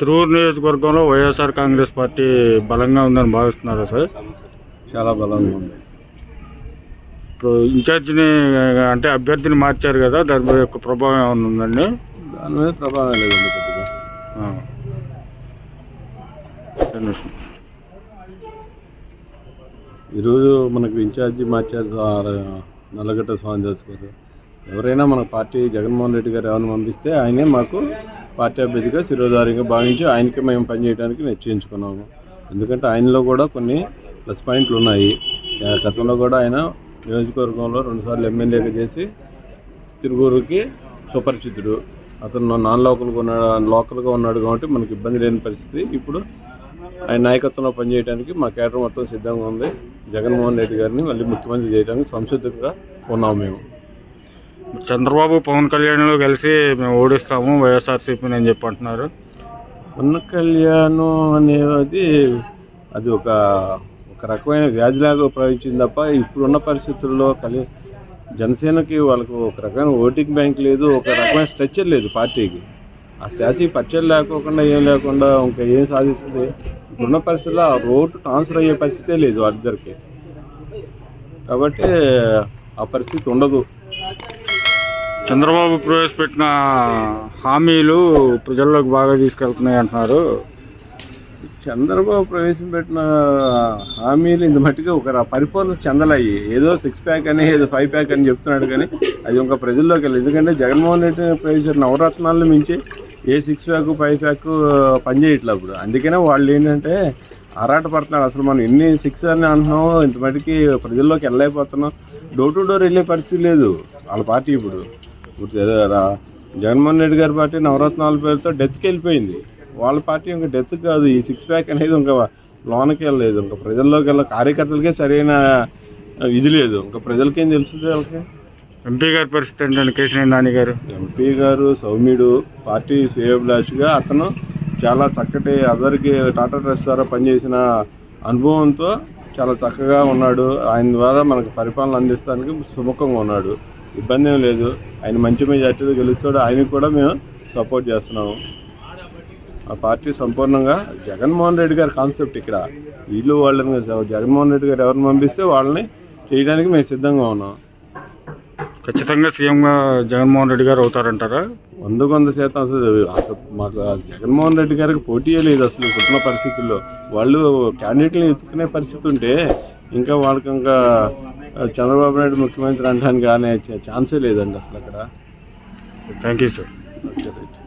తిరువురు నియోజకవర్గంలో వైఎస్ఆర్ కాంగ్రెస్ పార్టీ బలంగా ఉందని భావిస్తున్నారా సార్? చాలా బలంగా ఉంది. ఇప్పుడు ఇన్ఛార్జిని అంటే అభ్యర్థిని మార్చారు కదా దాని యొక్క ప్రభావం ఏమైనా ఉందండి? దాని మీద ప్రభావం లేదండి పెద్దగా. ఆ. ఒక్క నిమిషం. ఈరోజు మనకు ఇన్ఛార్జి మార్చారు సార్ నల్లగడ్డ స్వామి దాస్ గారు. ఎవరైనా మన పార్టీ జగన్మోహన్ రెడ్డి గారు ఎవరిని పంపిస్తే ఆయనే మాకు పార్టీ అభ్యర్థిగా శిరోధారిగా భావించి ఆయనకి మేము పనిచేయడానికి నిశ్చయించుకున్నాము. ఎందుకంటే ఆయనలో కూడా కొన్ని ప్లస్ పాయింట్లు ఉన్నాయి. గతంలో కూడా ఆయన నియోజకవర్గంలో రెండుసార్లు ఎమ్మెల్యేగా చేసి తిరుగురుకి సుపరిచితుడు. అతను నాన్ లోకల్గా ఉన్నాడు లోకల్గా ఉన్నాడు కాబట్టి మనకి ఇబ్బంది లేని పరిస్థితి. ఇప్పుడు ఆయన నాయకత్వంలో పనిచేయడానికి మా కేటర్ మొత్తం సిద్ధంగా ఉంది. జగన్మోహన్ రెడ్డి గారిని మళ్ళీ ముఖ్యమంత్రి చేయడానికి సంసిద్ధంగా ఉన్నాము మేము. చంద్రబాబు పవన్ కళ్యాణ్లో కలిసి మేము ఓడిస్తాము వైఎస్ఆర్సీపీని అని చెప్పి అంటున్నారు. పవన్ కళ్యాణ్ అనేది అది ఒక ఒక రకమైన వ్యాధిలాగా ప్రవహించింది తప్ప ఇప్పుడున్న పరిస్థితుల్లో కలి జనసేనకి వాళ్ళకు ఒక రకమైన ఓటింగ్ బ్యాంక్ లేదు ఒక రకమైన స్ట్రక్చర్ లేదు పార్టీకి. ఆ స్టాచ్యూ పచ్చడి లేకోకుండా ఏం లేకుండా ఇంకా ఏం సాధిస్తుంది? ఇప్పుడున్న పరిస్థితుల్లో ఆ రోడ్డు ట్రాన్స్ఫర్ అయ్యే పరిస్థితే లేదు వాళ్ళిద్దరికి. కాబట్టి ఆ పరిస్థితి ఉండదు. చంద్రబాబు ప్రవేశపెట్టిన హామీలు ప్రజల్లోకి బాగా తీసుకెళ్తున్నాయి అంటున్నారు. చంద్రబాబు ప్రవేశపెట్టిన హామీలు ఇంత మట్టిగా ఒక పరిపూర్ణ చెందలయ్యి. ఏదో సిక్స్ ప్యాక్ అని ఏదో ఫైవ్ ప్యాక్ అని చెప్తున్నాడు కానీ అది ఇంకా ప్రజల్లోకి వెళ్ళి ఎందుకంటే జగన్మోహన్ రెడ్డి ప్రవేశపెట్టిన నవరత్నాలను మించి ఏ సిక్స్ ప్యాక్ ఫైవ్ ప్యాక్ పనిచేయట్లేదు అప్పుడు. అందుకనే వాళ్ళు ఏంటంటే ఆరాట పడుతున్నారు అసలు మనం ఎన్ని సిక్స్ అని అంటున్నాం ఇంత మటుకి ప్రజల్లోకి వెళ్ళలేకపోతున్నాం. డోర్ టు డోర్ వెళ్ళే పరిస్థితి లేదు. వాళ్ళ పార్టీ ఇప్పుడు. జగన్మోహన్ రెడ్డి గారి పార్టీ నవరత్నాల పేరుతో డెత్కి వెళ్ళిపోయింది. వాళ్ళ పార్టీ ఇంకా డెత్ కాదు ఈ సిక్స్ ప్యాక్ అనేది ఇంకా లోనకి వెళ్ళలేదు. ఇంకా ప్రజల్లోకి వెళ్ళ కార్యకర్తలకే సరైన ఇది లేదు. ఇంకా ప్రజలకేం తెలుస్తుంది వాళ్ళకి? ఎంపీ గారి పరిస్థితి ఏంటంటే కేశినేని నాని గారు? ఎంపీ గారు సౌమ్యుడు పార్టీ శ్రేయోభిలాషిగా అతను చాలా చక్కటి అందరికి టాటా ట్రస్ట్ ద్వారా పనిచేసిన అనుభవంతో చాలా చక్కగా ఉన్నాడు. ఆయన ద్వారా మనకు పరిపాలన అందిస్తానికి సుముఖంగా ఉన్నాడు. ఇబ్బంది ఏం లేదు. ఆయన మంచి మెజార్టీతో గెలుస్తాడు. ఆయనకు కూడా మేము సపోర్ట్ చేస్తున్నాము. ఆ పార్టీ సంపూర్ణంగా జగన్మోహన్ రెడ్డి గారి కాన్సెప్ట్ ఇక్కడ. వీళ్ళు వాళ్ళని జగన్మోహన్ రెడ్డి గారు ఎవరిని పంపిస్తే వాళ్ళని చేయడానికి మేము సిద్ధంగా ఉన్నాం. ఖచ్చితంగా సీఎంగా జగన్మోహన్ రెడ్డి గారు అవుతారంటారా? వందకు వంద శాతం అసలు అసలు మాకు జగన్మోహన్ రెడ్డి గారికి పోటీయే లేదు అసలు ఇప్పుడున్న పరిస్థితుల్లో. వాళ్ళు క్యాండిడేట్ని ఎత్తుకునే పరిస్థితి ఉంటే ఇంకా వాళ్ళకి ఇంకా చంద్రబాబు నాయుడు ముఖ్యమంత్రి అనడానికి కానీ ఛాన్సే లేదండి అసలు అక్కడ. Thank you sir okay right